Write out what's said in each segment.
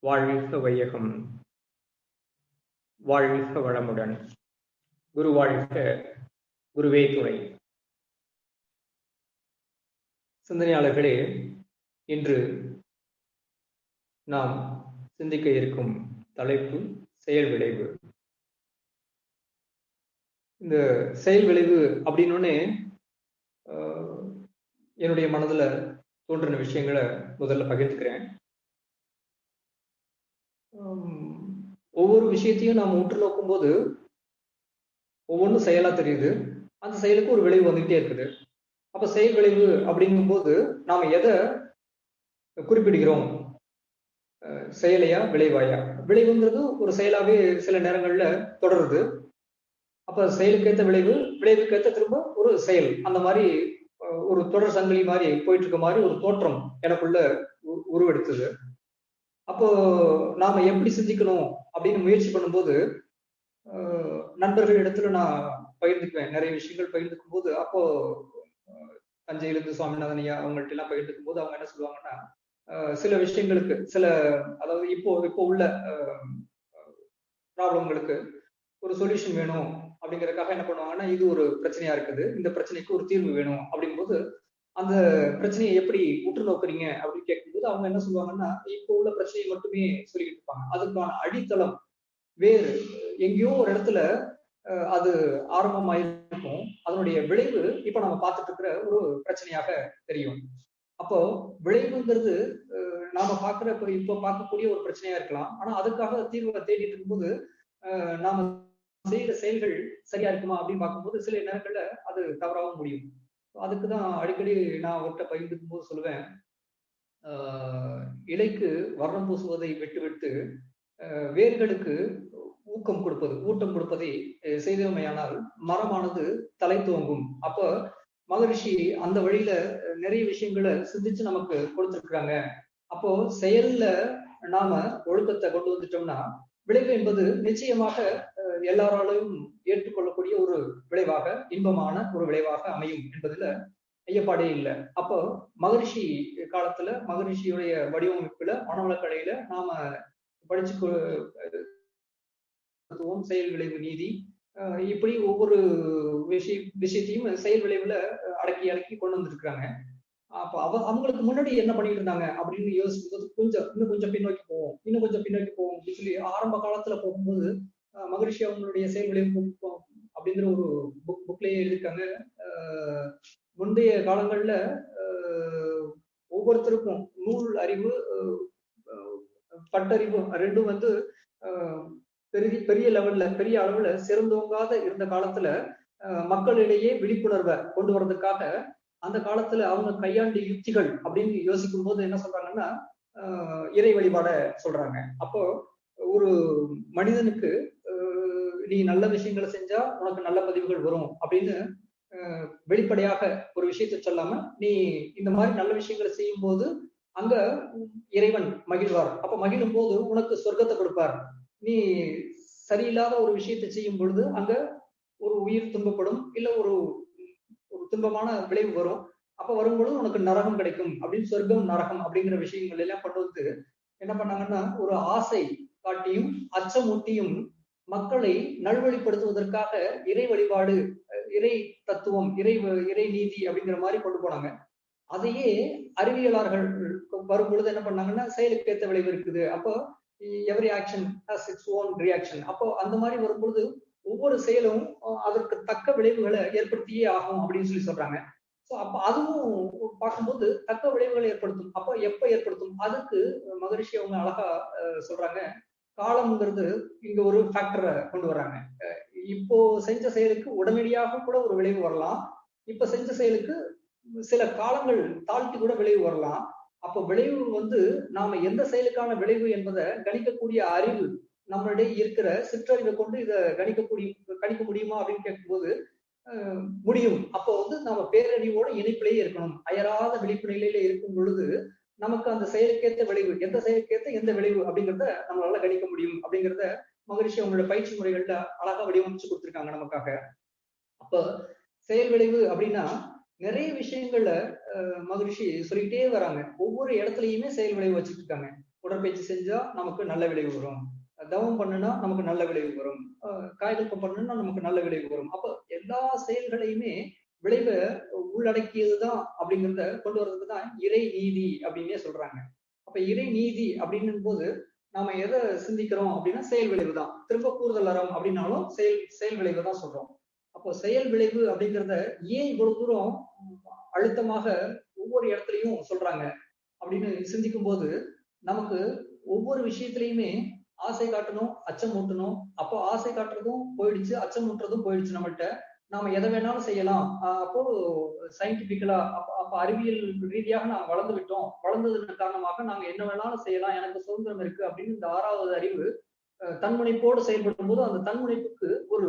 வாழ்க வையகம். வாழ்க வளமுடன். குரு வாழ்க குருவே துணை. சிந்தனையாளர்களே இன்று நாம் சிந்திக்க இருக்கும் தலைப்பு செயல் விளைவு. இந்த செயல் விளைவு அப்படின்னோடனே என்னுடைய மனதுல தோன்றின விஷயங்களை முதல்ல பகிர்ந்துக்கிறேன். ஒவ்வொரு விஷயத்தையும் நாம் உற்று நோக்கும் போது ஒவ்வொன்றும் செயலா தெரியுது. அந்த செயலுக்கு ஒரு விளைவு வந்துகிட்டே இருக்குது. அப்ப செயல் விளைவு அப்படிங்கும் போது நாம எதை குறிப்பிடுகிறோம்? செயலையா விளைவாயா? விளைவுங்கிறது ஒரு செயலாவே சில நேரங்கள்ல தொடருது. அப்ப செயலுக்கேற்ற விளைவு விளைவுக்கேற்ற திரும்ப ஒரு செயல். அந்த மாதிரி ஒரு தொடர் சங்கிலி மாதிரி போயிட்டு இருக்க மாதிரி ஒரு தோற்றம் எனக்குள்ள உருவெடுத்தது. அப்போ நாம எப்படி சிந்திக்கணும் அப்படின்னு முயற்சி பண்ணும்போது நண்பர்கள் இடத்துல நான் பகிர்ந்துக்குவேன். நிறைய விஷயங்கள் பகிர்ந்துக்கும் போது அப்போ தஞ்சையிலிருந்து சுவாமிநாதன் ஐயா அவங்கள்ட்ட எல்லாம் பகிர்ந்துக்கும் போது அவங்க என்ன சொல்லுவாங்கன்னா சில விஷயங்களுக்கு சில அதாவது இப்போ இப்போ உள்ள ப்ராப்ளம்களுக்கு ஒரு சொல்யூஷன் வேணும் அப்படிங்கறதுக்காக என்ன பண்ணுவாங்கன்னா இது ஒரு பிரச்சனையா இருக்குது. இந்த பிரச்சனைக்கு ஒரு தீர்வு வேணும் அப்படிங்கும்போது அந்த பிரச்சனையை எப்படி உற்று நோக்குறீங்க அப்படின்னு கேட்கும்போது அவங்க என்ன சொல்லுவாங்கன்னா இப்போ உள்ள பிரச்சனையை மட்டுமே சொல்லிக்கிட்டு இருப்பாங்க. அதுக்கான அடித்தளம் வேறு. எங்கேயோ ஒரு இடத்துல அது ஆரம்பமாயிருக்கும். அதனுடைய விளைவு இப்ப நம்ம பார்த்துட்டு இருக்கிற ஒரு பிரச்சனையாக தெரியும். அப்போ விளைவுங்கிறது நாம பாக்குற இப்போ பார்க்கக்கூடிய ஒரு பிரச்சனையா இருக்கலாம். ஆனா அதுக்காக தீர்வை தேடிட்டு இருக்கும்போது நாம செய்கிற செயல்கள் சரியா இருக்குமா அப்படின்னு பார்க்கும்போது சில நேரங்கள்ல அது தவறாகவும் முடியும். அதுக்குதான் அடிக்கடி நான் அவர்கிட்ட பகிர்ந்துக்கும் போது சொல்லுவேன். இலைக்கு வர்ணம் பூசுவதை விட்டுவிட்டு வேர்களுக்கு ஊக்கம் கொடுப்பது ஊட்டம் கொடுப்பதை செய்தமையானால் மரமானது தலை துவங்கும். அப்ப மகரிஷி அந்த வழியில நிறைய விஷயங்களை சிந்திச்சு நமக்கு கொடுத்துருக்குறாங்க. அப்போ செயல்ல நாம ஒழுக்கத்தை கொண்டு வந்துட்டோம்னா விளைவு என்பது நிச்சயமாக எல்லாராலையும் ஏற்றுக்கொள்ளக்கூடிய ஒரு விளைவாக இன்பமான ஒரு விளைவாக அமையும் என்பதுல ஐயப்பாடே இல்லை. அப்போ மகரிஷி காலத்துல மகரிஷியுடைய வடிவமைப்புல மனவளக்கலையில நாம படிச்சு செயல் விளைவு நீதி இப்படி ஒவ்வொரு விஷய விஷயத்தையும் செயல் விளைவுல அடக்கி அடக்கி கொண்டு வந்திருக்கிறாங்க. அப்ப அவ அவங்களுக்கு முன்னாடி என்ன பண்ணிட்டு இருந்தாங்க அப்படின்னு யோசிக்கும்போது கொஞ்சம் இன்னும் கொஞ்சம் பின்னோக்கி போவோம் இன்னும் கொஞ்சம் பின்னோக்கி போவோம் அப்படின்னு சொல்லி ஆரம்ப காலத்துல போகும்போது மகரிஷி அவங்களுடைய செயல் விளைவு அப்படிங்கிற ஒரு புக் புக்லயே எழுதியிருக்காங்க. முந்தைய காலங்கள்ல ஒவ்வொருத்தருக்கும் நூல் அறிவு பட்டறிவு ரெண்டும் வந்து பெரிய பெரிய லெவல்ல பெரிய அளவுல சிறந்தோங்காத இருந்த காலத்துல மக்களிடையே விழிப்புணர்வை கொண்டு வர்றதுக்காக அந்த காலத்துல அவங்க கையாண்ட யுக்திகள் அப்படின்னு யோசிக்கும் போது என்ன சொல்றாங்கன்னா இறை வழிபாட சொல்றாங்க. அப்போ ஒரு மனிதனுக்கு நீ நல்ல விஷயங்களை செஞ்சா உனக்கு நல்ல பதிவுகள் வரும் அப்படின்னு வெளிப்படையாக ஒரு விஷயத்த சொல்லாம நீ இந்த மாதிரி நல்ல விஷயங்களை செய்யும் போது அங்க இறைவன் மகிழ்வார். அப்ப மகிழும் போது உனக்கு சொர்க்கத்தை கொடுப்பார். நீ சரியில்லாத ஒரு விஷயத்தை செய்யும் பொழுது அங்க ஒரு உயிர் துன்பப்படும் இல்ல ஒரு ஒரு துன்பமான விளைவு வரும். அப்ப வரும்பொழுது உனக்கு நரகம் கிடைக்கும் அப்படின்னு சொர்க்கம் நரகம் அப்படிங்கிற விஷயங்கள் எல்லாம் கொண்டு வந்து என்ன பண்ணாங்கன்னா ஒரு ஆசை காட்டியும் அச்சமூட்டியும் மக்களை நல்வழிப்படுத்துவதற்காக இறை வழிபாடு இறை தத்துவம் இறை இறை நீதி அப்படிங்கிற மாதிரி கொண்டு போனாங்க. அதையே அறிவியலாளர்கள் வரும் பொழுது என்ன பண்ணாங்கன்னா செயலுக்கு ஏற்ற விளைவு இருக்குது. அப்போ every action has its own reaction அப்போ அந்த மாதிரி வரும்பொழுது ஒவ்வொரு செயலும் அதற்கு தக்க விளைவுகளை ஏற்படுத்தியே ஆகும் அப்படின்னு சொல்லி சொல்றாங்க. ஸோ அப்போ அதுவும் பார்க்கும்போது தக்க விளைவுகளை ஏற்படுத்தும். அப்போ எப்போ ஏற்படுத்தும்? அதுக்கு மகரிஷி அவங்க அழகா சொல்றாங்க. காலம்ங்கிறது இங்க ஒரு ஃபேக்டரை கொண்டு வர்றாங்க. இப்போ செஞ்ச செயலுக்கு உடனடியாக கூட ஒரு விளைவு வரலாம். இப்ப செஞ்ச செயலுக்கு சில காலங்கள் தாழ்த்தி கூட விளைவு வரலாம். அப்ப விளைவு வந்து நாம எந்த செயலுக்கான விளைவு என்பதை கணிக்கக்கூடிய அறிவு நம்மளிடையே இருக்கிற சிற்றறிவை கொண்டு இதை கணிக்கக்கூடிய கணிக்க முடியுமா அப்படின்னு கேட்கும்போது முடியும். அப்போ வந்து நம்ம பேரறிவோட இணைப்பிலேயே இருக்கணும். அயராத விழிப்பு நிலையில இருக்கும் பொழுது நமக்கு அந்த செயலுக்கேற்ற விளைவு எந்த செயலுக்கேற்ற எந்த விளைவு அப்படிங்கிறத நம்மளால கணிக்க முடியும் அப்படிங்கிறத மகரிஷி அவங்களோட பயிற்சி முறைகள்ல அழகா வடிவமைச்சு கொடுத்துருக்காங்க நமக்காக. அப்ப செயல் விளைவு அப்படின்னா நிறைய விஷயங்கள்ல மகிழ்ச்சி சொல்லிக்கிட்டே வராங்க. ஒவ்வொரு இடத்துலயுமே செயல் விளைவு வச்சுட்டு இருக்காங்க உடற்பயிற்சி செஞ்சா நமக்கு நல்ல விளைவு வரும். தவம் பண்ணுனா நமக்கு நல்ல விளைவு வரும். காய்கல்பம் பண்ணுனா நமக்கு நல்ல விளைவு வரும். அப்ப எல்லா செயல்களையுமே விளைவை உள்ளடக்கியதுதான் அப்படிங்கிறத கொண்டு வர்றதுக்கு தான் இறை நீதி அப்படின்னே சொல்றாங்க. அப்ப இறை நீதி அப்படின்னும் போது நாம எதை சிந்திக்கிறோம் அப்படின்னா செயல் விளைவு தான் திரும்ப கூடுதல் அறம் அப்படின்னாலும் செயல் செயல் விளைவு தான் சொல்றோம். அப்போ செயல் விளைவு அப்படிங்கிறத ஏன் இவ்வளவு தூரம் அழுத்தமாக ஒவ்வொரு இடத்துலையும் சொல்றாங்க அப்படின்னு சிந்திக்கும் போது நமக்கு ஒவ்வொரு விஷயத்திலையுமே ஆசை காட்டணும் அச்சம் ஊட்டணும். அப்போ ஆசை காட்டுறதும் போயிடுச்சு அச்சம் ஊட்டுறதும் போயிடுச்சு நம்மள்கிட்ட நாம எதை வேணாலும் செய்யலாம். அப்போ சயின்டிபிக்கலா அப்ப அறிவியல் ரீதியாக நாங்க வளர்ந்து விட்டோம் வளர்ந்ததன் காரணமாக நாங்க என்ன வேணாலும் செய்யலாம். எனக்கு சுதந்திரம் இருக்கு அப்படின்னு இந்த ஆறாவது அறிவு தன்முனைப்போடு செயல்படும் போது அந்த தன்முனைப்புக்கு ஒரு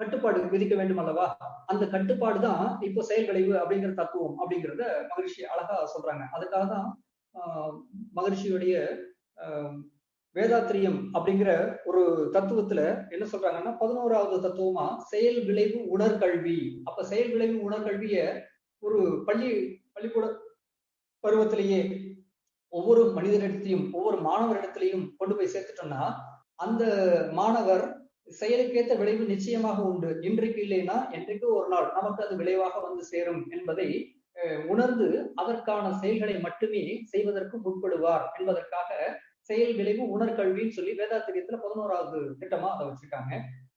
கட்டுப்பாடு விதிக்க வேண்டும் அல்லவா? அந்த கட்டுப்பாடு தான் இப்போ செயல் விளைவு அப்படிங்கிற தத்துவம் அப்படிங்கிறத மகிழ்ச்சி அழகா சொல்றாங்க. அதுக்காக தான் மகிழ்ச்சியுடைய வேதாத்திரியம் அப்படிங்கிற ஒரு தத்துவத்துல என்ன சொல்றாங்கன்னா பதினோராவது தத்துவமா செயல் விளைவு உணர்கல்வி. அப்ப செயல் விளைவு உணர்கல்விய ஒரு பள்ளி பள்ளிக்கூட பருவத்திலேயே ஒவ்வொரு மனிதனிடத்தையும் ஒவ்வொரு மாணவரிடத்திலையும் கொண்டு போய் சேர்த்துட்டோம்னா அந்த மாணவர் செயலுக்கேற்ற விளைவு நிச்சயமாக உண்டு. இன்றைக்கு இல்லைன்னா என்றைக்கு ஒரு நாள் நமக்கு அது விளைவாக வந்து சேரும் என்பதை உணர்ந்து அதற்கான செயல்களை மட்டுமே செய்வதற்கு முற்படுவார் என்பதற்காக செயல் விளைவு உணர்கல்வின்னு சொல்லி வேதாத்திரியத்துல பதினோராவது திட்டமா அதை வச்சிருக்காங்க.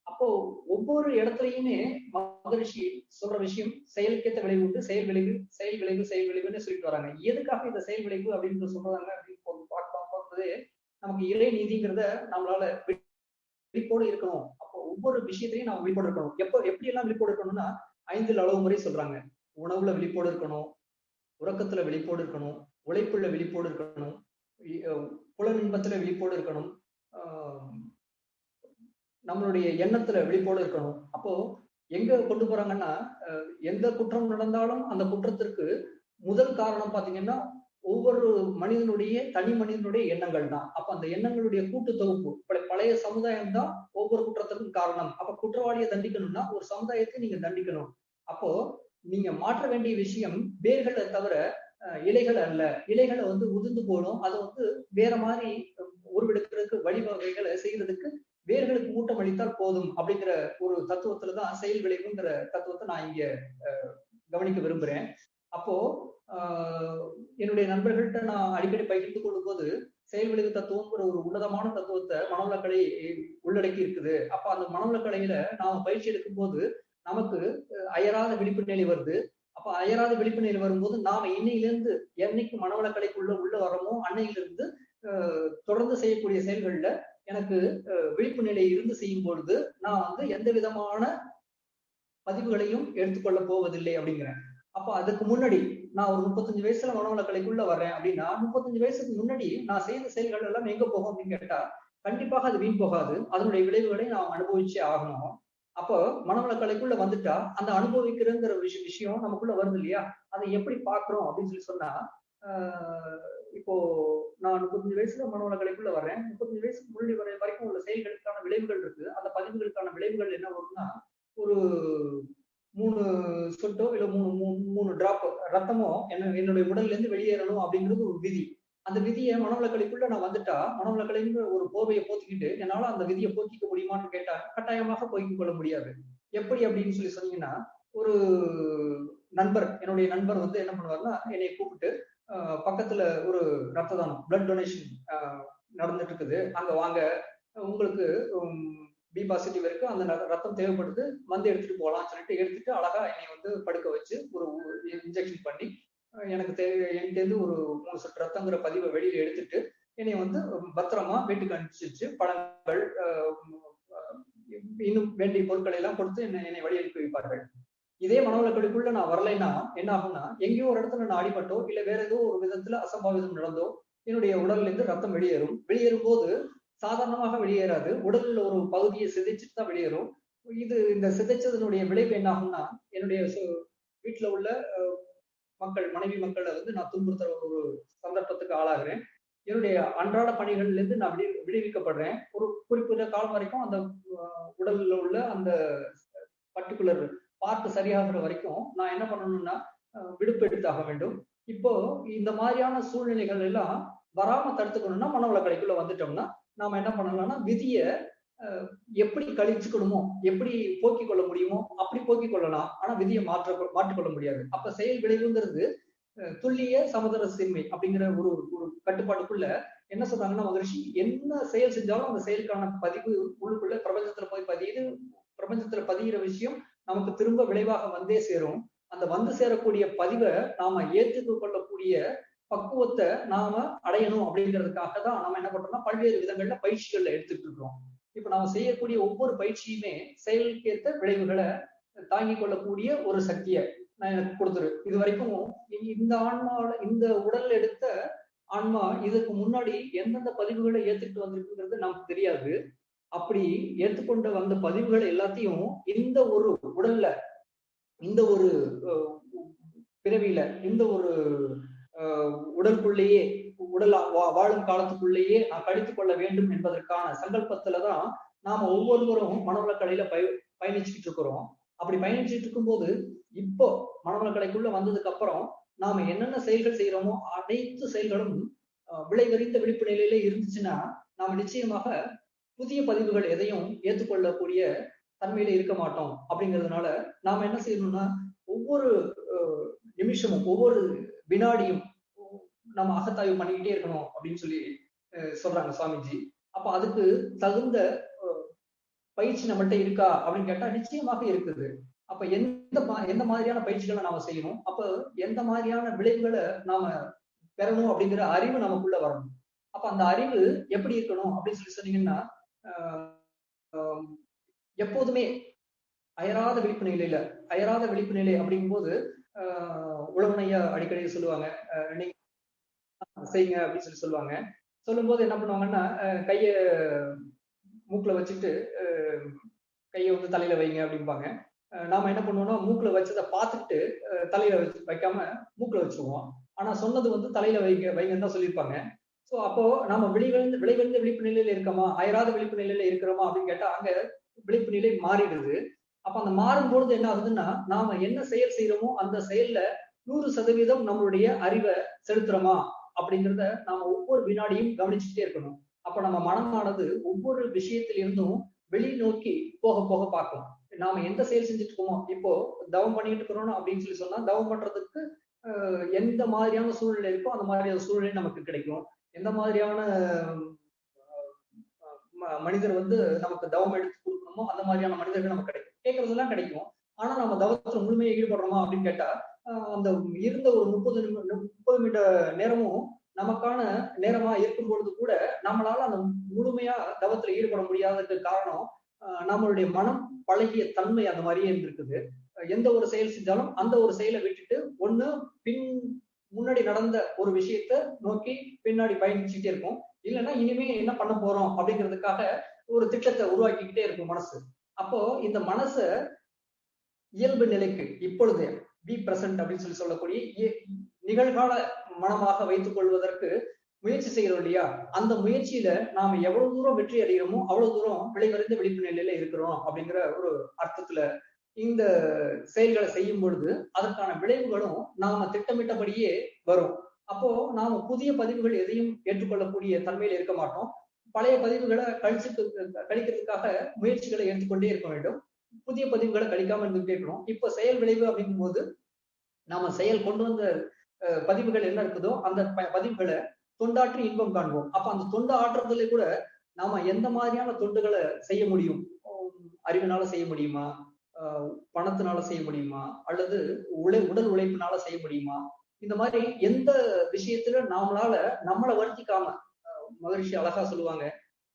அப்போ ஒவ்வொரு இடத்துலயுமே மகரிஷி சொல்ற விஷயம் செயலுக்கேற்ற விளைவு உண்டு செயல் விளைவு செயல் விளைவு செயல் விளைவுன்னு சொல்லிட்டு வராங்க. எதுக்காக இந்த செயல் விளைவு அப்படின்னு சொல்றாங்க அப்படின்னு பார்க்கும்போது நமக்கு இறை நீதிங்கிறத நம்மளால விழிப்போடு இருக்கணும். அப்போ ஒவ்வொரு விஷயத்திலையும் நம்ம விழிப்போடு இருக்கணும். எப்போ எப்படி எல்லாம் விழிப்போடு இருக்கணும்னா ஐந்து அளவு முறை சொல்றாங்க. உணவுல விழிப்போடு இருக்கணும் உறக்கத்துல விழிப்போடு இருக்கணும் உழைப்புள்ள விழிப்போடு இருக்கணும் புலனின்பத்துல விழிப்போடு இருக்கணும். நம்மளுடைய எண்ணத்துல விழிப்போடு இருக்கணும். அப்போ எங்க கொண்டு போறாங்கன்னா எந்த குற்றம் நடந்தாலும் அந்த குற்றத்திற்கு முதல் காரணம் பாத்தீங்கன்னா ஒவ்வொரு மனிதனுடைய தனி மனிதனுடைய எண்ணங்கள் தான். அப்ப அந்த எண்ணங்களுடைய கூட்டு தொகுப்பு பழைய சமுதாயம் தான் ஒவ்வொரு குற்றத்துக்கும் காரணம். அப்ப குற்றவாளியை தண்டிக்கணும்னா ஒரு சமுதாயத்தை நீங்க தண்டிக்கணும். அப்போ நீங்க மாற்ற வேண்டிய விஷயம் வேர்களை தவிர இலைகள் அல்ல. இலைகளை வந்து உதிர்ந்து போடும் அதை வந்து வேற மாதிரி உருவெடுக்கிறதுக்கு வழிவகைகளை செய்யறதுக்கு வேர்களுக்கு ஊட்டம் அளித்தால் போதும் அப்படிங்கிற ஒரு தத்துவத்துலதான் செயல் விளைவுங்கிற தத்துவத்தை நான் இங்க கவனிக்க விரும்புறேன். அப்போ என்னுடைய நண்பர்கள்ட்ட நான் அடிக்கடி பகிர்ந்து கொள்ளும் போது செயல் விளைவு தத்துவங்கிற ஒரு உன்னதமான தத்துவத்தை மனவளக்கலை உள்ளடக்கி இருக்குது. அப்ப அந்த மனவளக்கலையில நாம பயிற்சி எடுக்கும் போது நமக்கு அயராத விழிப்பு நிலை வருது. அப்ப அயராத விழிப்புணர்வு வரும்போது நாம இன்னையிலிருந்து என்னைக்கு மனவளக்கலைக்குள்ள உள்ள வரமோ அன்னையிலிருந்து தொடர்ந்து செய்யக்கூடிய செயல்கள்ல எனக்கு விழிப்பு நிலை இருந்து செய்யும் பொழுது நான் வந்து எந்த விதமான பதிவுகளையும் எடுத்துக்கொள்ள போவதில்லை அப்படிங்கிறேன். அப்ப அதுக்கு முன்னாடி நான் ஒரு முப்பத்தஞ்சு வயசுல மனவளக்கலைக்குள்ள வர்றேன் அப்படின்னா முப்பத்தஞ்சு வயசுக்கு முன்னாடி நான் செய்த செயல்கள் எல்லாம் எங்க போகும் அப்படின்னு கேட்டா கண்டிப்பாக அது வீண் போகாது. அதனுடைய விளைவுகளை நாம் அனுபவிச்சே ஆகணும். அப்போ மனவளக்கலைக்குள்ள வந்துட்டா அந்த அனுபவிக்கிறங்கிற விஷயம் விஷயம் நமக்குள்ள வருது இல்லையா? அதை எப்படி பாக்குறோம் அப்படின்னு சொல்லி சொன்னா இப்போ நான் முப்பத்தஞ்சு வயசுல மனவளக்கலைக்குள்ள வர்றேன். முப்பத்தஞ்சு வயசுக்கு முன்னாடி வரை வரைக்கும் உள்ள செயல்களுக்கான விளைவுகள் இருக்கு. அந்த பதிவுகளுக்கான விளைவுகள் என்ன வரும்னா ஒரு மூணு சொட்டோ இல்ல மூணு மூணு டிராப் ரத்தமோ என்ன என்னுடைய உடல்ல இருந்து வெளியேறணும் அப்படிங்கிறது ஒரு விதி. அந்த விதியை மனவளக்கலைக்குள்ள நான் வந்துட்டா மனவளக்கலைங்கிற ஒரு போர்வையை போத்திக்கிட்டு என்னால அந்த விதியை போக்கிக்க முடியுமான்னு கேட்டா கட்டாயமாக போக்கிக் கொள்ள முடியாது. எப்படி அப்படின்னு சொல்லி சொன்னீங்கன்னா ஒரு நண்பர் என்னுடைய நண்பர் வந்து என்ன பண்ணுவாருன்னா என்னை கூப்பிட்டு பக்கத்துல ஒரு ரத்த தானம் பிளட் டொனேஷன் நடந்துட்டு இருக்குது அங்க வாங்க. உங்களுக்கு பி பாசிட்டிவ் இருக்கு. அந்த ரத்தம் தேவைப்படுது. வந்து எடுத்துட்டு போகலாம்னு சொல்லிட்டு எடுத்துட்டு அழகா என்னை வந்து படுக்க வச்சு ஒரு இன்ஜெக்ஷன் பண்ணி எனக்கு தேவை என்கிட்ட ஒரு மூணு சொட்டு ரத்தங்கிற பதிவை வெளியில் எடுத்துட்டு என்னை வந்து பத்திரமா வீட்டுக்கு அனுப்பிச்சிச்சு பழங்கள் இன்னும் வேண்டிய பொருட்களை எல்லாம் கொடுத்து என்னை என்னை வழி அனுப்பி வைப்பார்கள். இதே மனவளக்கடுக்குள்ள நான் வரலைன்னா என்ன ஆகும்னா எங்கேயோ ஒரு இடத்துல நான் அடிபட்டோ இல்ல வேற ஏதோ ஒரு விதத்துல அசம்பாவிதம் நடந்தோ என்னுடைய உடல்ல இருந்து ரத்தம் வெளியேறும். வெளியேறும் போது சாதாரணமாக வெளியேறாது. உடலில் ஒரு பகுதியை சிதைச்சிட்டு தான் வெளியேறும். இது இந்த சிதைச்சதனுடைய விளைவு என்ன ஆகும்னா என்னுடைய வீட்டுல உள்ள மக்கள் மனைவி மக்களை வந்து நான் துன்புறுத்துற ஒரு சந்தர்ப்பத்துக்கு ஆளாகிறேன். என்னுடைய அன்றாட பணிகள்ல இருந்து நான் விடு விடுவிக்கப்படுறேன். ஒரு குறிப்பிட்ட காலம் வரைக்கும் அந்த உடல்ல உள்ள அந்த பர்டிகுலர் பார்ட் சரியாகிற வரைக்கும் நான் என்ன பண்ணணும்னா விடுப்பு எடுத்தாக வேண்டும். இப்போ இந்த மாதிரியான சூழ்நிலைகள் எல்லாம் வராம தடுத்துக்கணும்னா மனவள கலைக்குள்ள வந்துட்டோம்னா நாம என்ன பண்ணலாம்னா விதியை எப்படி கழிச்சுக்கணுமோ எப்படி போக்கிக் கொள்ள முடியுமோ அப்படி போக்கிக் கொள்ளலாம். ஆனா விதியை மாற்ற மாற்றிக்கொள்ள முடியாது. அப்ப செயல் விளைவுங்கிறது துல்லிய துல்லிய சமதரசின்மை அப்படிங்கிற ஒரு ஒரு கட்டுப்பாட்டுக்குள்ள என்ன சொல்றாங்கன்னா மகரிஷி என்ன செயல் செஞ்சாலும் அந்த செயலுக்கான பதிவு உள்ளுக்குள்ள பிரபஞ்சத்துல போய் பதியுது. பிரபஞ்சத்துல பதிகிற விஷயம் நமக்கு திரும்ப விளைவாக வந்தே சேரும். அந்த வந்து சேரக்கூடிய பதிவை நாம ஏற்றுக்கு கொள்ளக்கூடிய பக்குவத்தை நாம அடையணும் அப்படிங்கிறதுக்காக தான் நம்ம என்ன பண்றோம்னா பல்வேறு விதங்கள்ல பயிற்சிகள்ல எடுத்துட்டு இருக்கிறோம். இப்ப நாம செய்யக்கூடிய ஒவ்வொரு பயிற்சியுமே செயலுக்கேற்ற விளைவுகளை தாங்கி கொள்ளக்கூடிய ஒரு சக்தியை நான் எனக்கு கொடுத்துரு. இது வரைக்கும் இந்த ஆன்மாவோட இந்த உடல் எடுத்த ஆன்மா இதுக்கு முன்னாடி எந்தெந்த பதிவுகளை ஏத்துட்டு வந்திருக்குங்கிறது நமக்கு தெரியாது. அப்படி ஏற்றுக்கொண்டு வந்த பதிவுகள் எல்லாத்தையும் இந்த ஒரு உடல்ல இந்த ஒரு பிறவியில இந்த ஒரு உடலுக்குள்ளேயே உடல் வா- வாழும் காலத்துக்குள்ளேயே நான் கழித்துக் கொள்ள வேண்டும் என்பதற்கான சங்கல்பத்துலதான் நாம ஒவ்வொருவரும் மனவளக்கலையில பய பயணிச்சுக்கிட்டு இருக்கிறோம். அப்படி பயணிச்சுட்டு இருக்கும்போது இப்போ மனவளக்கலைக்குள்ள வந்ததுக்கு அப்புறம் நாம என்னென்ன செயல்கள் செய்யறோமோ அனைத்து செயல்களும் அஹ், விளைவறிந்த விழிப்பு நிலையில இருந்துச்சுன்னா நாம நிச்சயமாக புதிய பதிவுகள் எதையும் ஏற்றுக்கொள்ளக்கூடிய தன்மையில இருக்க மாட்டோம். அப்படிங்கிறதுனால நாம என்ன செய்யணும்னா ஒவ்வொரு நிமிஷமும் ஒவ்வொரு வினாடியும் நம்ம அகத்தாய்வு பண்ணிக்கிட்டே இருக்கணும் அப்படின்னு சொல்லி அஹ், சொல்றாங்க சுவாமிஜி. அப்ப அதுக்கு தகுந்த பயிற்சி நம்மகிட்ட இருக்கா அப்படின்னு கேட்டா நிச்சயமாக இருக்குது. அப்ப எந்த மா- எந்த மாதிரியான பயிற்சிகளை நாம செய்யணும்? அப்ப எந்த மாதிரியான விளைவுகளை நாம பெறணும் அப்படிங்கிற அறிவு நமக்குள்ள வரணும். அப்ப அந்த அறிவு எப்படி இருக்கணும் அப்படின்னு சொல்லி சொன்னீங்கன்னா ஆஹ் ஆஹ் எப்போதுமே அயராத விழிப்பு நிலையில அயராத விழிப்பு நிலை அப்படிங்கும்போது ஆஹ் உழவனையா அடிக்கடி சொல்லுவாங்க. நீங்க செய்யுங்க அப்படின்னு சொல்லி சொல்லுவாங்க. சொல்லும்போது என்ன பண்ணுவாங்கன்னா கையை மூக்கில் வச்சுட்டு கையை வந்து தலையில வைங்க அப்படிம்பாங்க. நாம் நாம என்ன பண்ணுவோம்னா மூக்குல வச்சதை பார்த்துட்டு தலையில் தலையில வச்சு வைக்காம மூக்குல வச்சுருவோம். ஆனா சொன்னது வந்து தலையில வைங்க வைங்கன்னு தான் சொல்லியிருப்பாங்க. ஸோ அப்போ நம்ம விளைவெழுந்து விளைவெழுந்த விழிப்பு நிலையில இருக்கோமா? அயராத விழிப்பு நிலையில இருக்கிறோமா? அப்படின்னு கேட்டா அங்க விழிப்பு நிலை மாறிடுது. அப்ப அந்த மாறும்பொழுது என்ன ஆகுதுன்னா நாம என்ன செயல் செய்யறோமோ அந்த செயல்ல நூறு சதவீதம் நம்மளுடைய அறிவை செலுத்துறோமா? அப்படிங்கிறத நாம ஒவ்வொரு வினாடியும் கவனிச்சுட்டே இருக்கணும். அப்ப நம்ம மனமானது ஒவ்வொரு விஷயத்திலிருந்தும் வெளி நோக்கி போக போக பார்க்கும். நாம எந்த செயல் செஞ்சுட்டு இருக்கோமோ இப்போ தவம் பண்ணிட்டு இருக்கிறோம் அப்படின்னு சொல்லி சொன்னா தவம் பண்றதுக்கு எந்த மாதிரியான சூழ்நிலை இருக்கோ அந்த மாதிரியான சூழ்நிலை நமக்கு கிடைக்கும். எந்த மாதிரியான மனிதர் வந்து நமக்கு தவம் எடுத்து கொடுக்கணுமோ அந்த மாதிரியான மனிதர்கள் நமக்கு கிடைக்கும். கேட்கறதெல்லாம் கிடைக்கும். ஆனா நம்ம தவத்துல முழுமையை ஈடுபடுறோமா அப்படின்னு கேட்டா அந்த இருந்த ஒரு முப்பது நிமி- முப்பது மீட்டர் நேரமும் நமக்கான நேரமா இருக்கும் பொழுது கூட நம்மளால அந்த முழுமையா தவத்துல ஈடுபட முடியாததுக்கு காரணம் நம்மளுடைய மனம் பழகிய தன்மை அந்த மாதிரியே இருந்திருக்குது. எந்த ஒரு செயல் செஞ்சாலும் அந்த ஒரு செயலை விட்டுட்டு ஒண்ணு பின் முன்னாடி நடந்த ஒரு விஷயத்த நோக்கி பின்னாடி பயணிச்சுட்டே இருக்கும் இல்லைன்னா இனிமே என்ன பண்ண போறோம் அப்படிங்கிறதுக்காக ஒரு திட்டத்தை உருவாக்கிக்கிட்டே இருக்கும் மனசு. அப்போ இந்த மனச இயல்பு நிலைக்கு இப்பொழுது பி பிரசன்ட் அப்படின்னு சொல்லி சொல்லக்கூடிய நிகழ்கால மனமாக வைத்துக் கொள்வதற்கு முயற்சி செய்கிறோம் இல்லையா? அந்த முயற்சியில நாம எவ்வளவு தூரம் வெற்றி அடைகிறோமோ அவ்வளவு தூரம் விளைவறிந்த விழிப்பு நிலையில இருக்கிறோம் அப்படிங்கிற ஒரு அர்த்தத்துல இந்த செயல்களை செய்யும் பொழுது அதற்கான விளைவுகளும் நாம திட்டமிட்டபடியே வரும். அப்போ நாம புதிய பதிவுகள் எதையும் ஏற்றுக்கொள்ளக்கூடிய தன்மையில இருக்க மாட்டோம். பழைய பதிவுகளை கழிச்சு கழிக்கிறதுக்காக முயற்சிகளை எடுத்துக்கொண்டே இருக்க வேண்டும். புதிய பதிவுகளை கழிக்காம இருந்துகிட்டே இருக்கணும். இப்ப செயல் விளைவு அப்படிங்கும் போது நாம செயல் கொண்டு வந்த அஹ், பதிவுகள் என்ன இருக்குதோ அந்த ப- பதிவுகளை தொண்டாற்றி இன்பம் காண்போம். அப்ப அந்த தொண்டு ஆற்றுறதுல கூட நாம எந்த மாதிரியான தொண்டுகளை செய்ய முடியும்? அறிவினால செய்ய முடியுமா? ஆஹ் பணத்தினால செய்ய முடியுமா? அல்லது உழை உடல் உழைப்பினால செய்ய முடியுமா? இந்த மாதிரி எந்த விஷயத்துல நாமளால நம்மளை வருத்திக்காம மகிழ்ச்சி மகரிஷி அழகா சொல்லுவாங்க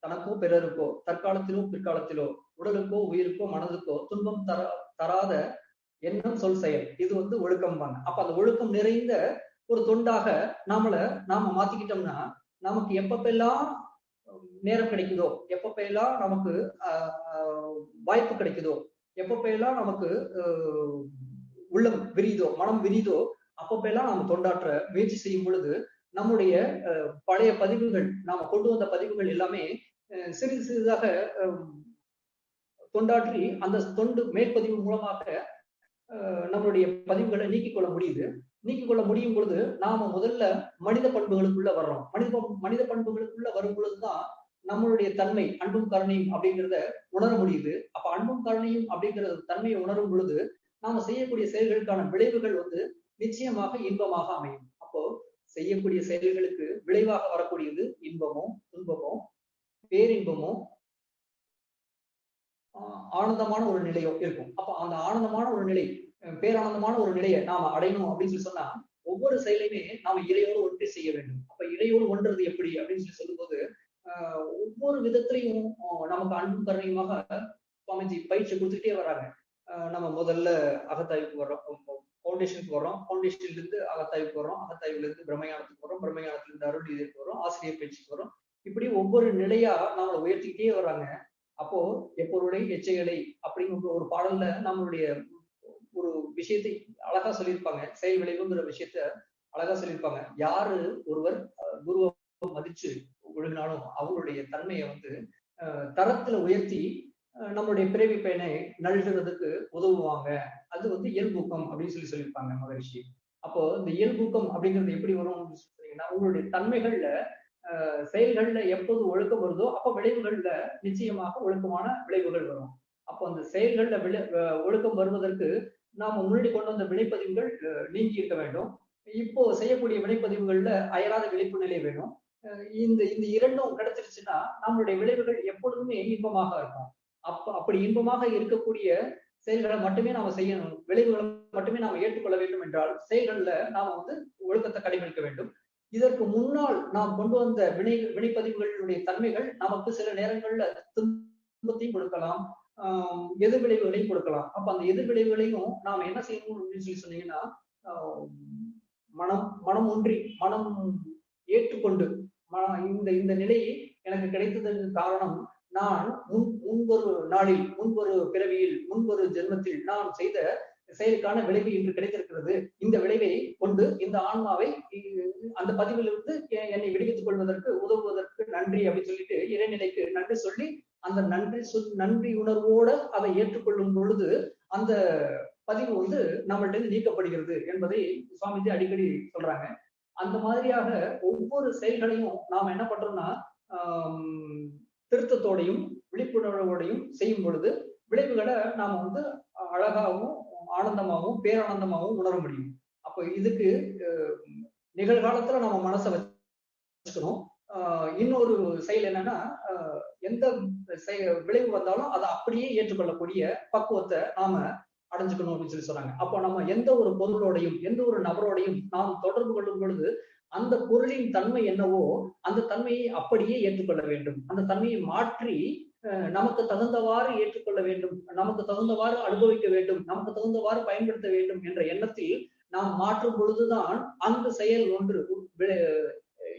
தனக்கோ பிறருக்கோ தற்காலத்திலோ பிற்காலத்திலோ உடலுக்கோ உயிருக்கோ மனதுக்கோ துன்பம் தர தராத எண்ணம் சொல் செயல். இது வந்து ஒழுக்கம் பாங்க அப்ப அந்த ஒழுக்கம் நிறைந்த ஒரு தொண்டாக நாமள நாம மாத்திக்கிட்டோம்னா நமக்கு எப்பப்பெல்லாம் நேரம் கிடைக்குதோ எப்பப்பெல்லாம் நமக்கு ஆஹ் ஆஹ் வாய்ப்பு கிடைக்குதோ எப்பப்பெல்லாம் நமக்கு ஆஹ் உள்ளம் விரியுதோ மனம் விரியுதோ அப்பப்பெல்லாம் நாம் தொண்டாற்ற முயற்சி செய்யும் பொழுது நம்முடைய பழைய பதிவுகள் நாம கொண்டு வந்த பதிவுகள் எல்லாமே சிறிது சிறிதாக தொண்டாற்றி அந்த தொண்டு மேற்பதிவு மூலமாக நம்மளுடைய பதிவுகளை நீக்கிக் கொள்ள முடியுது. நீக்கிக் கொள்ள முடியும் பொழுது நாம முதல்ல மனித பண்புகளுக்குள்ள வர்றோம். மனித மனித பண்புகளுக்குள்ள வரும் பொழுதுதான் நம்மளுடைய தன்மை அன்பும் கருணையும் அப்படிங்கிறத உணர முடியுது. அப்ப அன்பும் கருணையும் அப்படிங்கிற தன்மையை உணரும் பொழுது நாம செய்யக்கூடிய செயல்களுக்கான விளைவுகள் வந்து நிச்சயமாக இன்பமாக அமையும். அப்போ செய்யக்கூடிய செயல்களுக்கு விளைவாக வரக்கூடியது இன்பமோ துன்பமோ பேரின்பமோ ஆஹ் ஆனந்தமான ஒரு நிலையோ இருக்கும். அப்ப அந்த ஆனந்தமான ஒரு நிலை பேரானந்தமான ஒரு நிலையை நாம அடையணும் அப்படின்னு சொல்லி சொன்னா ஒவ்வொரு செயலையுமே நாம இறையோடு ஒன்று செய்ய வேண்டும். அப்ப இறையோடு ஒன்றது எப்படி அப்படின்னு சொல்லி சொல்லும்போது ஆஹ் ஒவ்வொரு விதத்திலையும் நமக்கு அன்பும் கருணையுமாக சுவாமிஜி பயிற்சி கொடுத்துட்டே வராங்க. ஆஹ் நம்ம முதல்ல அகத்தாய்வுக்கு வர்றோம் ஃபவுண்டேஷனுக்கு வர்றோம். ஃபவுண்டேஷன்ல இருந்து அகத்தாய்வுக்கு வர்றோம். அகத்தாய்வுல இருந்து பிரம்மயானத்துக்கு வர்றோம். பிரம்மயானத்துல இருந்து அருள் இதற்கு வரோம் ஆசிரியர் பயிற்சிக்கு வரும் இப்படி ஒவ்வொரு நிலையா நம்மளை உயர்த்திக்கிட்டே வர்றாங்க. அப்போ எப்பொருளை எச்சைகளை அப்படிங்கிற ஒரு பாடல்ல நம்மளுடைய ஒரு விஷயத்தை அழகா சொல்லியிருப்பாங்க. செயல் விளைவுங்கிற விஷயத்த அழகா சொல்லியிருப்பாங்க. யாரு ஒருவர் குருவை மதிச்சு ஒழுங்கினாலும் அவங்களுடைய தன்மையை வந்து தரத்துல உயர்த்தி நம்மளுடைய பிறவி பயனை நழுகிறதுக்கு உதவுவாங்க. அது வந்து இயல்பூக்கம் அப்படின்னு சொல்லி சொல்லியிருப்பாங்க மகரிஷி. அப்போ இந்த இயல்பூக்கம் அப்படிங்கிறது எப்படி வரும் அப்படின்னு சொல்லி சொன்னீங்கன்னா உங்களுடைய தன்மைகள்ல செயல்கள்ல எப்போது ஒழுக்கம் வருதோ அப்போ விளைவுகள்ல நிச்சயமாக ஒழுக்கமான விளைவுகள் வரும். அப்போ அந்த செயல்கள்ல விளை ஒழுக்கம் வருவதற்கு நாம முன்னாடி கொண்டு வந்த வினைப்பதிவுகள் நீங்கி இருக்க வேண்டும். இப்போ செய்யக்கூடிய வினைப்பதிவுகள்ல அயராத விழிப்பு நிலை வேணும். இந்த இந்த இரண்டும் கிடைச்சிருச்சுன்னா நம்மளுடைய விளைவுகள் எப்பொழுதுமே இன்பமாக இருக்கும். அப்ப அப்படி இன்பமாக இருக்கக்கூடிய செயல்களை மட்டுமே நாம செய்யணும். விளைவுகளை மட்டுமே நாம ஏற்றுக்கொள்ள வேண்டும் என்றால் செயல்கள்ல நாம வந்து ஒழுக்கத்தை கடைபிடிக்க வேண்டும். இதற்கு முன்னால் நாம் கொண்டு வந்த வினை வினைப்பதிவுகளுடைய தன்மைகள் நமக்கு சில நேரங்கள்ல துன்பத்தையும் கொடுக்கலாம். ஆஹ் விளைவுகளையும் கொடுக்கலாம். அப்ப அந்த எதிர் விளைவுகளையும் என்ன செய்யணும் அப்படின்னு சொல்லி சொன்னீங்கன்னா மனம் மனம் ஒன்றி மனம் ஏற்றுக்கொண்டு ம- இந்த இந்த நிலை எனக்கு கிடைத்ததற்கு காரணம் நான் முன் முன்பொரு நாளில் முன்பொரு பிறவியில் முன்பொரு ஜென்மத்தில் நான் செய்த செயலுக்கான விளைவு இன்று கிடைத்திருக்கிறது. இந்த விளைவை கொண்டு இந்த ஆன்மாவை அந்த பதிவிலிருந்து என்னை விடுவித்துக் கொள்வதற்கு உதவுவதற்கு நன்றி அப்படின்னு சொல்லிட்டு இறைநிலைக்கு நன்றி சொல்லி அந்த நன்றி சொல் நன்றி உணர்வோட அதை ஏற்றுக்கொள்ளும் பொழுது அந்த பதிவு வந்து நம்மள்ட்ட இருந்து நீக்கப்படுகிறது என்பதை சுவாமிஜி அடிக்கடி சொல்றாங்க. அந்த மாதிரியாக ஒவ்வொரு செயல்களையும் நாம் என்ன பண்றோம்னா திருத்தத்தோடையும் விழிப்புணர்வோடையும் செய்யும் பொழுது விளைவுகளை நாம வந்து அழகாகவும் ஆனந்தமாகவும் பேரானந்தமாகவும் உணர முடியும். அப்போ இதுக்கு நிகழ்காலத்துல நம்ம மனசை வச்சுக்கணும். இன்னொரு செயல் என்னன்னா எந்த விளைவு வந்தாலும் அதை அப்படியே ஏற்றுக்கொள்ளக்கூடிய பக்குவத்தை நாம அடைஞ்சுக்கணும் அப்படின்னு சொல்லி சொல்றாங்க அப்போ நம்ம எந்த ஒரு பொருளோடையும் எந்த ஒரு நபரோடையும் நாம் தொடர்பு கொள்ளும் பொழுது அந்த பொருளின் தன்மை என்னவோ அந்த தன்மையை அப்படியே ஏற்றுக்கொள்ள வேண்டும். அந்த தன்மையை மாற்றி நமக்கு தகுந்தவாறு ஏற்றுக்கொள்ள வேண்டும் நமக்கு தகுந்தவாறு அனுபவிக்க வேண்டும் நமக்கு தகுந்தவாறு பயன்படுத்த வேண்டும் என்ற எண்ணத்தில் நாம் மாற்றும் பொழுதுதான் அந்த செயல் ஒன்று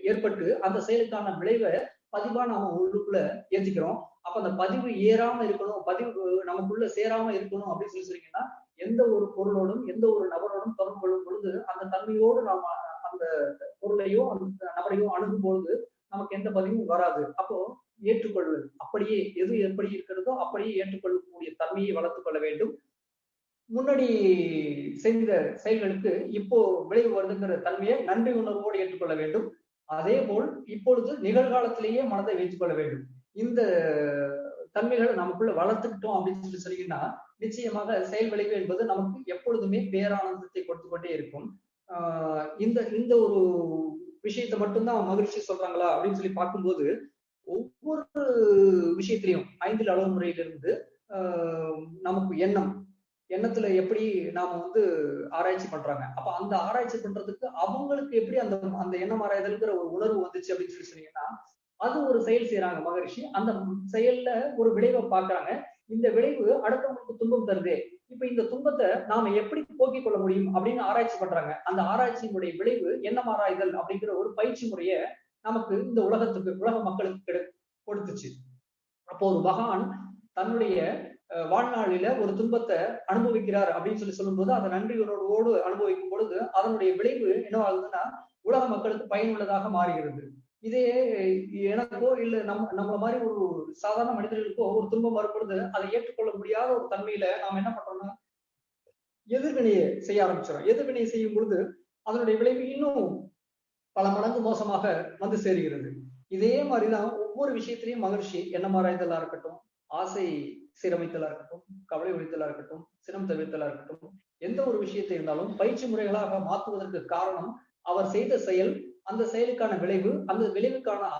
ஏற்பட்டு அந்த செயலுக்கான விளைவை பதிவா நாம உள்ளுக்குள்ள ஏத்திக்கிறோம். அப்ப அந்த பதிவு ஏறாம இருக்கணும் பதிவு நமக்குள்ள சேராம இருக்கணும் அப்படின்னு சொல்லி சொன்னீங்கன்னா எந்த ஒரு பொருளோடும் எந்த ஒரு நபரோடும் தொடர்பு கொள்ளும் பொழுது அந்த தன்மையோடு நாம அந்த பொருளையோ அந்த நபரையோ அணுகும் பொழுது நமக்கு எந்த பதிவும் வராது. அப்போ ஏற்றுக்கொள்வது. அப்படியே எது எப்படி இருக்கிறதோ அப்படியே ஏற்றுக்கொள்ளக்கூடிய தன்மையை வளர்த்துக் கொள்ள வேண்டும். முன்னாடி செய்த செயல்களுக்கு இப்போ விளைவு வருதுங்கிற தன்மையை நன்றி உணர்வோடு ஏற்றுக்கொள்ள வேண்டும். அதே போல் இப்பொழுது நிகழ்காலத்திலேயே மனதை வைத்துக் கொள்ள வேண்டும். இந்த தன்மைகளை நமக்குள்ள வளர்த்துக்கிட்டோம் அப்படின்னு சொல்லி சொன்னீங்கன்னா நிச்சயமாக செயல் விளைவு என்பது நமக்கு எப்பொழுதுமே பேரானந்தத்தை கொடுத்து கொண்டே இருக்கும். ஆஹ் இந்த இந்த ஒரு விஷயத்தை மட்டும்தான் மகிழ்ச்சி சொல்றாங்களா அப்படின்னு சொல்லி பார்க்கும்போது ஒவ்வொரு விஷயத்திலையும் ஐந்தில் அளவு முறையிலிருந்து ஆஹ் நமக்கு எண்ணம் எண்ணத்துல எப்படி நாம வந்து ஆராய்ச்சி பண்றாங்க. அப்ப அந்த ஆராய்ச்சி பண்றதுக்கு அவங்களுக்கு எப்படி அந்த அந்த எண்ணம் ஆராய்தல்ங்கிற ஒரு உணர்வு வந்துச்சு அப்படின்னு சொல்லி சொன்னீங்கன்னா அது ஒரு செயல் செய்யறாங்க மகரிஷி. அந்த செயல்ல ஒரு விளைவை பாக்குறாங்க இந்த விளைவு அடுத்தவங்களுக்கு துன்பம் தருதே. இப்ப இந்த துன்பத்தை நாம எப்படி போக்கிக் கொள்ள முடியும் அப்படின்னு ஆராய்ச்சி பண்றாங்க. அந்த ஆராய்ச்சியினுடைய விளைவு எண்ணம் ஆராய்தல் அப்படிங்கிற ஒரு பயிற்சி முறைய நமக்கு இந்த உலகத்துக்கு உலக மக்களுக்கு கிடை- கொடுத்துச்சு. அப்போ ஒரு மகான் தன்னுடைய வாழ்நாளில ஒரு துன்பத்தை அனுபவிக்கிறார் அப்படின்னு சொல்லி சொல்லும்போது அதை நன்றி உணர்வோடு அனுபவிக்கும் பொழுது அதனுடைய விளைவு என்ன ஆகுதுன்னா உலக மக்களுக்கு பயனுள்ளதாக மாறுகிறது. இதே எனக்கோ இல்ல நம்ம நம்மள மாதிரி ஒரு சாதாரண மனிதர்களுக்கோ ஒரு துன்பம் வரும்பொழுது அதை ஏற்றுக்கொள்ள முடியாத ஒரு தன்மையில நாம் என்ன பண்றோம்னா எதிர்வினையை செய்ய ஆரம்பிச்சிடும் எதிர்வினையை செய்யும் பொழுது அதனுடைய விளைவு இன்னும் பல மடங்கு மோசமாக வந்து சேருகிறது. இதே மாதிரிதான் ஒவ்வொரு விஷயத்திலையும் மகிழ்ச்சி எண்ணமாராய்தலா இருக்கட்டும் ஆசை சீரமைத்தலா இருக்கட்டும் கவலை ஒழித்தலா இருக்கட்டும் சினம் தவிர்த்தலா இருக்கட்டும் எந்த ஒரு விஷயத்தை இருந்தாலும் பயிற்சி முறைகளாக மாற்றுவதற்கு காரணம் அவர் செய்த செயல் அந்த செயலுக்கான விளைவு அந்த விளைவுக்கான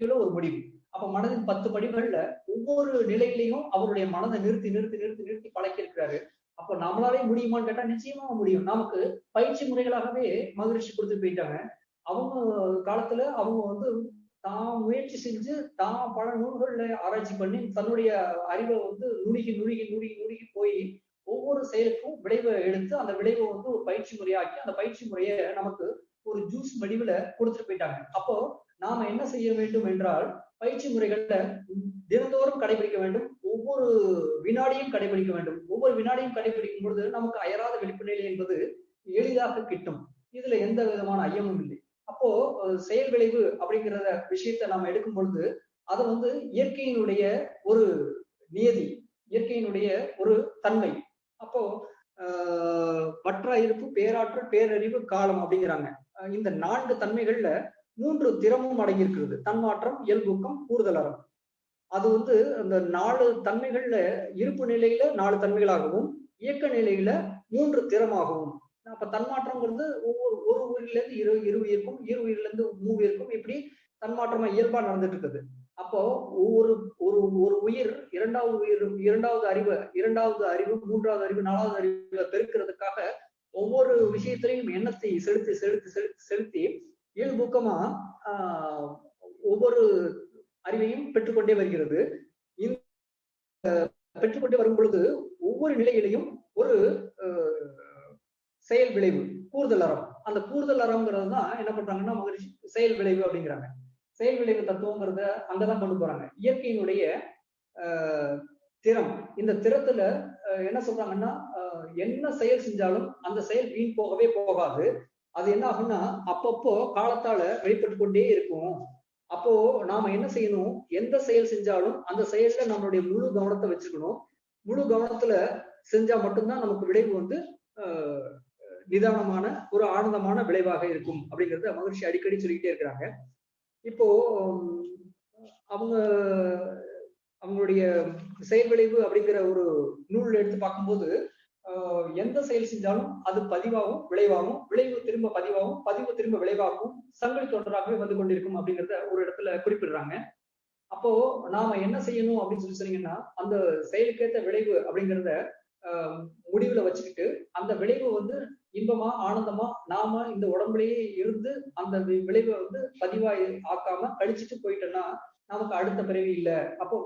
ஒரு முடிவு. அப்ப மனதின் பத்து படிகள்ல ஒவ்வொரு நிலையிலையும் அவருடைய மனதை நிறுத்தி நிறுத்தி நிறுத்தி நிறுத்தி பழக்கி இருக்கிறாரு அப்ப நம்மளாலே முடியுமான்னு கேட்டா நிச்சயமா முடியும். நமக்கு பயிற்சி முறைகளாகவே மகிழ்ச்சி கொடுத்து போயிட்டாங்க. அவங்க காலத்துல அவங்க வந்து தான் முயற்சி செஞ்சு தான் பல நூல்கள்ல ஆராய்ச்சி பண்ணி தன்னுடைய அறிவை வந்து நுணுகி நுணுகி நுணுகி நுணுகி போய் ஒவ்வொரு செயலுக்கும் விளைவை எடுத்து அந்த விளைவை வந்து ஒரு பயிற்சி முறையாக்கி அந்த பயிற்சி முறையை நமக்கு ஒரு ஜூஸ் வடிவுல கொடுத்துட்டு போயிட்டாங்க. அப்போ நாம என்ன செய்ய வேண்டும் என்றால் பயிற்சி முறைகள்ல தினந்தோறும் கடைபிடிக்க வேண்டும். ஒவ்வொரு வினாடியும் கடைபிடிக்க வேண்டும். ஒவ்வொரு வினாடியும் கடைபிடிக்கும் பொழுது நமக்கு அயராத விழிப்பு நிலை என்பது எளிதாக கிட்டும். இதுல எந்த விதமான ஐயமும் இல்லை. அப்போ செயல் விளைவு அப்படிங்கிற விஷயத்த நாம எடுக்கும் பொழுது அதை வந்து இயற்கையினுடைய ஒரு நியதி இயற்கையினுடைய ஒரு தன்மை. அப்போ மற்ற இருப்பு பேராற்றல் பேரறிவு காலம் அப்படிங்கிறாங்க. இந்த நான்கு தன்மைகள்ல மூன்று திறமும் அடங்கியிருக்கிறது. தன்மாற்றம் இயல்பூக்கம் கூறுதலறம் அது வந்து அந்த நாலு தன்மைகள்ல இருப்பு நிலையில நாலு தன்மைகளாகவும் இயக்க நிலையில மூன்று திறமாகவும் அப்ப தன்மாற்றம்ங்கிறது ஒவ்வொரு ஒரு உயிரில இருந்து இரு இரு உயிருக்கும் இரு உயிரில இருந்து மூணு இப்படி தன்மாற்றமா இயல்பா நடந்துட்டு இருக்குது. அப்போ ஒவ்வொரு ஒரு ஒரு உயிர் இரண்டாவது உயிர் இரண்டாவது அறிவு இரண்டாவது அறிவு மூன்றாவது அறிவு நாலாவது அறிவை பெருக்கிறதுக்காக ஒவ்வொரு விஷயத்திலையும் எண்ணத்தை செலுத்தி செலுத்தி செலுத்தி செலுத்தி இயல்பூக்கமா ஆஹ் ஒவ்வொரு அறிவையும் பெற்றுக்கொண்டே வருகிறது. இந்த பெற்றுக்கொண்டே வரும் பொழுது ஒவ்வொரு நிலையிலையும் ஒரு செயல் விளைவு கூடுதல் அறம். அந்த கூடுதல் அறம்ங்கிறது தான் என்ன பண்றாங்கன்னா மகிழ்ச்சி செயல் விளைவு அப்படிங்கிறாங்க. செயல் விளைவு தத்துவங்கிறத அங்கதான் கொண்டு போறாங்க. இயற்கையினுடைய திறம். இந்த திறத்துல என்ன சொல்றாங்கன்னா என்ன செயல் செஞ்சாலும் அந்த செயல் வீண் போகவே போகாது. அது என்ன ஆகும்னா அப்பப்போ காலத்தால வெளிப்பட்டு கொண்டே இருக்கும். அப்போ நாம என்ன செய்யணும்? எந்த செயல் செஞ்சாலும் அந்த செயல்ல நம்மளுடைய முழு கவனத்தை வச்சுக்கணும். முழு கவனத்துல செஞ்சா மட்டும்தான் நமக்கு விளைவு வந்து நிதானமான ஒரு ஆனந்தமான விளைவாக இருக்கும் அப்படிங்கறத மகிழ்ச்சி அடிக்கடி சொல்லிக்கிட்டே இருக்கிறாங்க. இப்போ அவங்க அவங்களுடைய செயல் விளைவு அப்படிங்கிற ஒரு நூல் எடுத்து பார்க்கும்போது எந்த செயல் செஞ்சாலும் அது பதிவாகும் விளைவாகும் விளைவு திரும்ப பதிவாகும் பதிவு திரும்ப விளைவாகும் சங்கிலி தொடராகவே வந்து கொண்டிருக்கும் அப்படிங்கிறத ஒரு இடத்துல குறிப்பிடுறாங்க. அப்போ நாம என்ன செய்யணும் அப்படின்னு சொல்லி சொன்னீங்கன்னா அந்த செயலுக்கேற்ற விளைவு அப்படிங்கிறத முடிவுல வச்சுக்கிட்டு அந்த விளைவு வந்து இன்பமா ஆனந்தமா நாம இந்த உடம்புலயே இருந்து அந்த விளைவை வந்து பதிவாய் ஆக்காம கழிச்சுட்டு போயிட்டோம்னா நமக்கு அடுத்த பிறவி இல்லை. அப்போ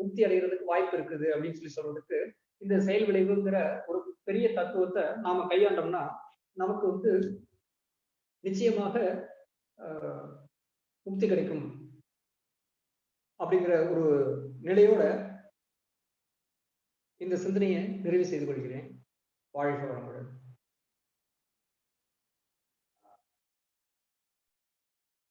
முக்தி அடைகிறதுக்கு வாய்ப்பு இருக்குது அப்படின்னு சொல்லி சொல்றதுக்கு இந்த செயல் விளைவுங்கிற ஒரு பெரிய தத்துவத்தை நாம கையாண்டோம்னா நமக்கு வந்து நிச்சயமாக முக்தி கிடைக்கும் அப்படிங்கிற ஒரு நிலையோட இந்த சிந்தனையை நிறைவு செய்து கொள்கிறேன். வாழ்க வளமுடன்.